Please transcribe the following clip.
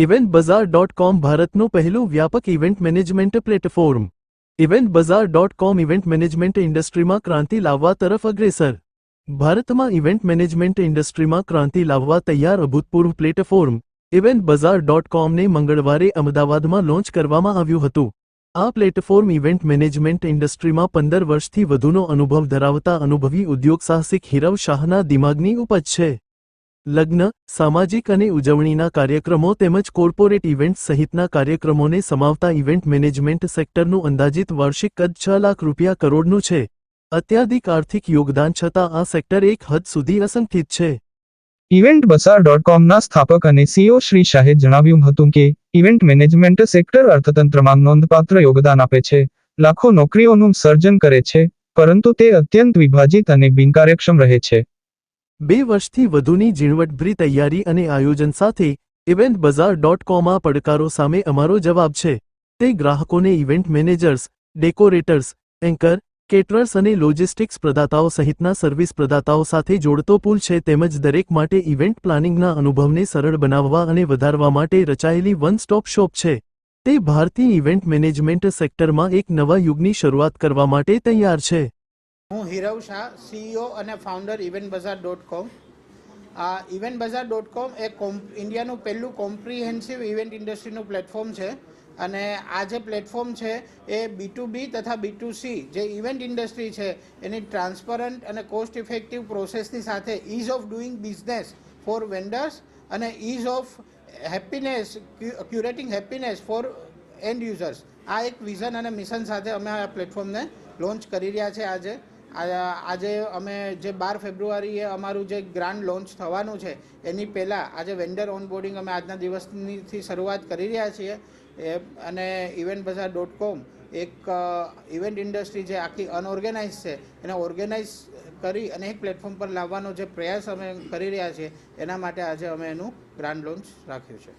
Event bazaar dot કોમ ભારતનું પહેલું વ્યાપક event management platform. Event bazaar dot com event management ઇન્ડસ્ટ્રીમાં ક્રાંતિ લાવવા તરફ અગ્રેસર. ભારતમાં ઇવેન્ટ મેનેજમેન્ટ ઇન્ડસ્ટ્રીમાં ક્રાંતિ લાવવા તૈયાર અભૂતપૂર્વ પ્લેટફોર્મ. ઇવેન્ટ બઝાર ડોટ કોમને મંગળવારે અમદાવાદમાં લોન્ચ કરવામાં આવ્યું હતું. આ પ્લેટફોર્મ ઇવેન્ટ મેનેજમેન્ટ ઇન્ડસ્ટ્રીમાં પંદર વર્ષથી વધુનો અનુભવ ધરાવતા અનુભવી ઉદ્યોગ સાહસિક હિરવ શાહના દિમાગની ઉપજ છે. લગ્ન, સામાજિક અને ઉજવણીના કાર્યક્રમો તેમજ કોર્પોરેટ ઇવેન્ટ સહિતના કાર્યક્રમોને સમાવતા ઇવેન્ટ મેનેજમેન્ટ સેક્ટરનું અંદાજિત વાર્ષિક કદ છ લાખ રૂપિયા કરોડનું છે. અત્યાધિક આર્થિક યોગદાન છતાં આ સેક્ટર એક હદ સુધી અસંગઠિત છે. ઇવેન્ટ બસાર ડોટ કોમના સ્થાપક અને સીઓ શ્રી શાહે જણાવ્યું હતું કે, ઇવેન્ટ મેનેજમેન્ટ સેક્ટર અર્થતંત્રમાં નોંધપાત્ર યોગદાન આપે છે. લાખો નોકરીઓનું સર્જન કરે છે, પરંતુ તે અત્યંત વિભાજિત અને બિનકાર્યક્ષમ રહે છે. બે વર્ષથી વધુની ઝીણવટભરી તૈયારી અને આયોજન સાથે ઇવેન્ટ બજાર ડોટ કોમમાં પડકારો સામે અમારો જવાબ છે. તે ગ્રાહકોને event managers, decorators, anchor, caterers અને લોજિસ્ટિક્સ પ્રદાતાઓ સહિતના સર્વિસ પ્રદાતાઓ સાથે જોડતો પુલ છે તેમજ દરેક માટે ઇવેન્ટ પ્લાનિંગના અનુભવને સરળ બનાવવા અને વધારવા માટે રચાયેલી વન સ્ટોપ શોપ છે. તે ભારતીય ઇવેન્ટ મેનેજમેન્ટ સેક્ટરમાં એક નવા યુગની શરૂઆત કરવા માટે તૈયાર છે. હું હિરવ શાહ સીઈઓ અને founder event bazaar dot com આ ઇવેન્ટ બઝાર ડોટ કોમ એ કોમ, ઇન્ડિયાનું પહેલું કોમ્પ્રિહેન્સિવ ઇવેન્ટ ઇન્ડસ્ટ્રીનું પ્લેટફોર્મ છે. અને આ જે પ્લેટફોર્મ છે એ બી ટુ બી તથા બી ટુ સી જે ઇવેન્ટ ઇન્ડસ્ટ્રી છે, એની ટ્રાન્સપરન્ટ અને કોસ્ટ ઇફેક્ટિવ પ્રોસેસની સાથે ease of doing business for vendors અને ease of happiness curating happiness for end users આ એક વિઝન અને મિશન સાથે અમે આ પ્લેટફોર્મને લોન્ચ કરી રહ્યા છે આજે. આજે અમે જે બાર ફેબ્રુઆરીએ અમારું જે ગ્રાન્ડ લોન્ચ થવાનું છે, એની પહેલાં આજે વેન્ડર ઓનબોર્ડિંગ અમે આજના દિવસનીથી શરૂઆત કરી રહ્યા છીએ. અને ઇવેન્ટ બજાર ડોટ કોમ એક ઇવેન્ટ ઇન્ડસ્ટ્રી જે આખી અનઓર્ગેનાઇઝ છે, એને ઓર્ગેનાઇઝ કરી અને એક પ્લેટફોર્મ પર લાવવાનો જે પ્રયાસ અમે કરી રહ્યા છીએ, એના માટે આજે અમે એનું ગ્રાન્ડ લોન્ચ રાખ્યું છે.